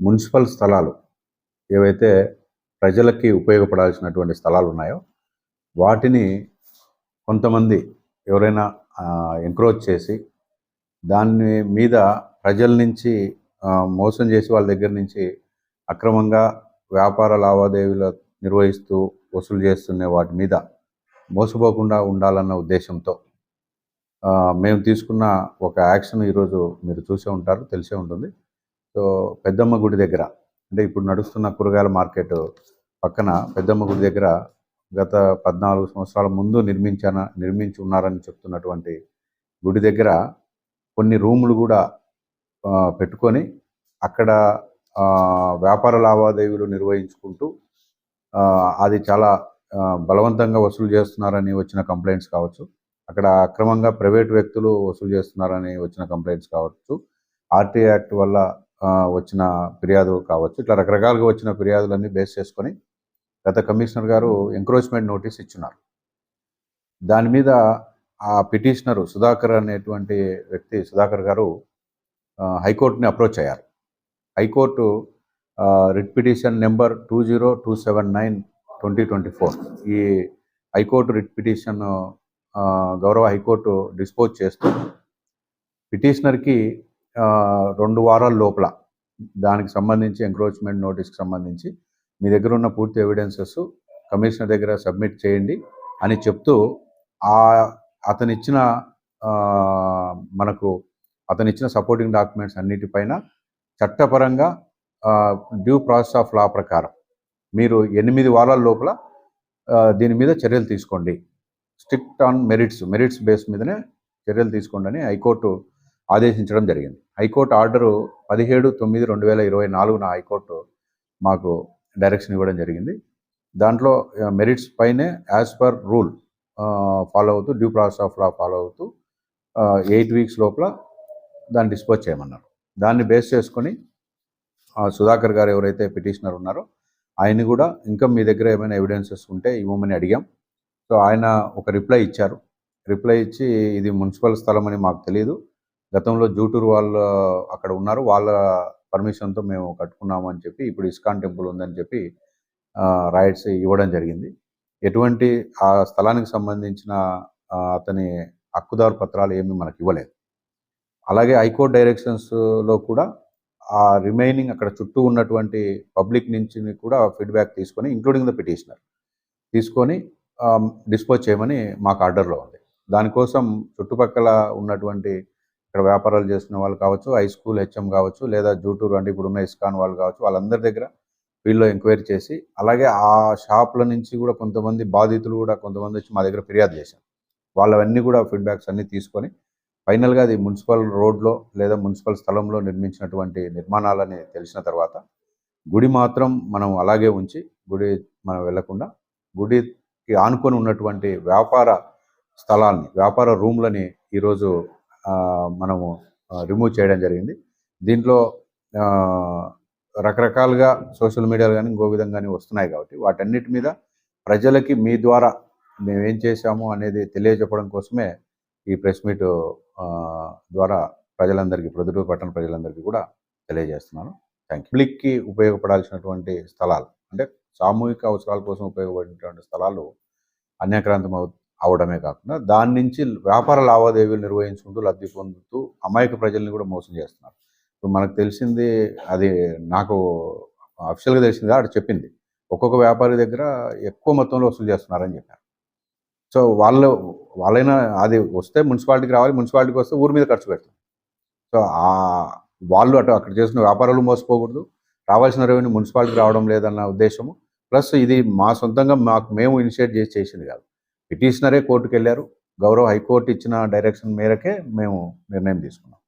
Municipal స్థలాలు ఏవైతే ప్రజలకి ఉపయోగపడాల్సినటువంటి స్థలాలు ఉన్నాయో వాటిని కొంతమంది ఎవరైనా ఎంక్రోచ్ చేసి దాని మీద ప్రజల నుంచి మోసం చేసి వాళ్ళ దగ్గర నుంచి అక్రమంగా వ్యాపార లావాదేవీలు నిర్వహిస్తూ వసూలు చేస్తున్న వాటి మీద మోసపోకుండా ఉండాలన్న ఉద్దేశంతో మేము తీసుకున్న ఒక యాక్షన్ ఈరోజు మీరు చూసే ఉంటారు తెలిసే ఉంటుంది. సో పెద్దమ్మ గుడి దగ్గర అంటే ఇప్పుడు నడుస్తున్న కూరగాయల మార్కెట్ పక్కన పెద్దమ్మ గుడి దగ్గర గత పద్నాలుగు సంవత్సరాల ముందు నిర్మించాన నిర్మించి ఉన్నారని చెప్తున్నటువంటి గుడి దగ్గర కొన్ని రూములు కూడా పెట్టుకొని అక్కడ వ్యాపార లావాదేవీలు నిర్వహించుకుంటూ అది చాలా బలవంతంగా వసూలు చేస్తున్నారని వచ్చిన కంప్లైంట్స్ కావచ్చు అక్కడ అక్రమంగా ప్రైవేట్ వ్యక్తులు వసూలు చేస్తున్నారని వచ్చిన కంప్లైంట్స్ కావచ్చు ఆర్టీ యాక్ట్ వల్ల వచ్చిన ఫిర్యాదు కావచ్చు ఇట్లా రకరకాలుగా వచ్చిన ఫిర్యాదులన్నీ బేస్ చేసుకొని గత కమిషనర్ గారు ఎంక్రోచ్మెంట్ నోటీస్ ఇచ్చున్నారు. దాని మీద ఆ పిటిషనరు సుధాకర్ అనేటువంటి వ్యక్తి సుధాకర్ గారు హైకోర్టుని అప్రోచ్ అయ్యారు. High court writ petition number two zero two seven nine twenty twenty four. ఈ హైకోర్టు రిట్ పిటిషన్ గౌరవ హైకోర్టు డిస్పోజ్ చేస్తూ పిటిషనర్కి రెండు వారాల లోపల దానికి సంబంధించి ఎంక్రోచ్మెంట్ నోటీస్కి సంబంధించి మీ దగ్గర ఉన్న పూర్తి ఎవిడెన్సెస్ కమిషనర్ దగ్గర సబ్మిట్ చేయండి అని చెప్తూ ఆ అతనిచ్చిన మనకు అతనిచ్చిన సపోర్టింగ్ డాక్యుమెంట్స్ అన్నిటిపైన చట్టపరంగా డ్యూ ప్రాసెస్ ఆఫ్ లా ప్రకారం మీరు ఎనిమిది వారాల లోపల దీని మీద చర్యలు తీసుకోండి. Strict on merits merits base మీదనే చర్యలు తీసుకోండి అని హైకోర్టు ఆదేశించడం జరిగింది. హైకోర్టు ఆర్డరు పదిహేడు తొమ్మిది రెండు వేల ఇరవై నాలుగున హైకోర్టు మాకు డైరెక్షన్ ఇవ్వడం జరిగింది. దాంట్లో మెరిట్స్ పైనే యాజ్ పర్ రూల్ ఫాలో అవుతూ due process of law follow అవుతూ ఎయిట్ వీక్స్ లోపల దాన్ని డిస్పోజ్ చేయమన్నారు. దాన్ని బేస్ చేసుకొని సుధాకర్ గారు ఎవరైతే పిటిషనర్ ఉన్నారో ఆయన కూడా ఇంకా మీ దగ్గర ఏమైనా ఎవిడెన్సెస్ ఉంటే ఇవ్వమని అడిగాం. సో ఆయన ఒక రిప్లై ఇచ్చారు. రిప్లై ఇచ్చి ఇది మున్సిపల్ స్థలం అని మాకు తెలియదు గతంలో జూటూరు వాళ్ళు అక్కడ ఉన్నారు. వాళ్ళ పర్మిషన్తో మేము కట్టుకున్నామని చెప్పి ఇప్పుడు ఇస్కాన్ టెంపుల్ ఉందని చెప్పి రైట్స్ ఇవ్వడం జరిగింది. ఎటువంటి ఆ స్థలానికి సంబంధించిన అతని హక్కుదారు పత్రాలు ఏమీ మనకి ఇవ్వలేదు. అలాగే హైకోర్టు డైరెక్షన్స్లో కూడా ఆ రిమైనింగ్ అక్కడ చుట్టూ ఉన్నటువంటి పబ్లిక్ నుంచి కూడా ఫీడ్బ్యాక్ తీసుకొని ఇంక్లూడింగ్ ద పిటిషనర్ తీసుకొని um, డిస్పోజ్ చేయమని మాకు ఆర్డర్లో ఉంది. దానికోసం చుట్టుపక్కల ఉన్నటువంటి ఇక్కడ వ్యాపారాలు చేసిన వాళ్ళు కావచ్చు హై స్కూల్ హెచ్ఎం కావచ్చు లేదా జూటూరు అంటే ఇప్పుడు ఉన్న ఇస్కాన్ వాళ్ళు కావచ్చు వాళ్ళందరి దగ్గర వీళ్ళు ఎంక్వైరీ చేసి అలాగే ఆ షాప్ల నుంచి కూడా కొంతమంది బాధితులు కూడా కొంతమంది వచ్చి మా దగ్గర ఫిర్యాదు చేశారు. వాళ్ళవన్నీ కూడా ఫీడ్బ్యాక్స్ అన్నీ తీసుకొని ఫైనల్గా అది మున్సిపల్ రోడ్లో లేదా మున్సిపల్ స్థలంలో నిర్మించినటువంటి నిర్మాణాలని తెలిసిన తర్వాత గుడి మాత్రం మనం అలాగే ఉంచి గుడి మనం వెళ్ళకుండా గుడికి ఆనుకొని ఉన్నటువంటి వ్యాపార స్థలాల్ని వ్యాపార రూమ్లని ఈరోజు మనము రిమూవ్ చేయడం జరిగింది. దీంట్లో రకరకాలుగా సోషల్ మీడియాలు కానీ ఇంకో విధంగా కానీ వస్తున్నాయి కాబట్టి వాటన్నిటి మీద ప్రజలకి మీ ద్వారా మేమేం చేశాము అనేది తెలియజెప్పడం కోసమే ఈ ప్రెస్ మీట్ ద్వారా ప్రజలందరికీ ప్రొద్దుటూరు పట్టణ ప్రజలందరికీ కూడా తెలియజేస్తున్నాను. Thank you. పబ్లిక్కి ఉపయోగపడాల్సినటువంటి స్థలాలు అంటే సామూహిక అవసరాల కోసం ఉపయోగపడేటువంటి స్థలాలు అన్యాక్రాంతం అవు అవడమే కాకుండా దాని నుంచి వ్యాపార లావాదేవీలు నిర్వహించుకుంటూ లబ్ధి పొందుతూ అమాయక ప్రజల్ని కూడా మోసం చేస్తున్నారు. ఇప్పుడు మనకు తెలిసింది అది నాకు అఫిషియల్గా తెలిసింది ఆడ చెప్పింది. ఒక్కొక్క వ్యాపారి దగ్గర ఎక్కువ మొత్తంలో వసూలు చేస్తున్నారని చెప్పారు. సో వాళ్ళు వాళ్ళైనా అది వస్తే మున్సిపాలిటీకి రావాలి మున్సిపాలిటీకి వస్తే ఊరి మీద ఖర్చు పెడతారు సో ఆ వాళ్ళు అటు అక్కడ చేసిన వ్యాపారాలు మోసపోకూడదు. రావాల్సిన రెవెన్యూ మున్సిపాలిటీకి రావడం లేదన్న ఉద్దేశము. ప్లస్ ఇది మా సొంతంగా మాకు మేము ఇనిషియేట్ చేసి చేసింది కాదు. పిటిషనరే కోర్టుకు వెళ్ళారు గౌరవ హైకోర్టు ఇచ్చిన డైరెక్షన్ మేరకే మేము నిర్ణయం తీసుకున్నాం.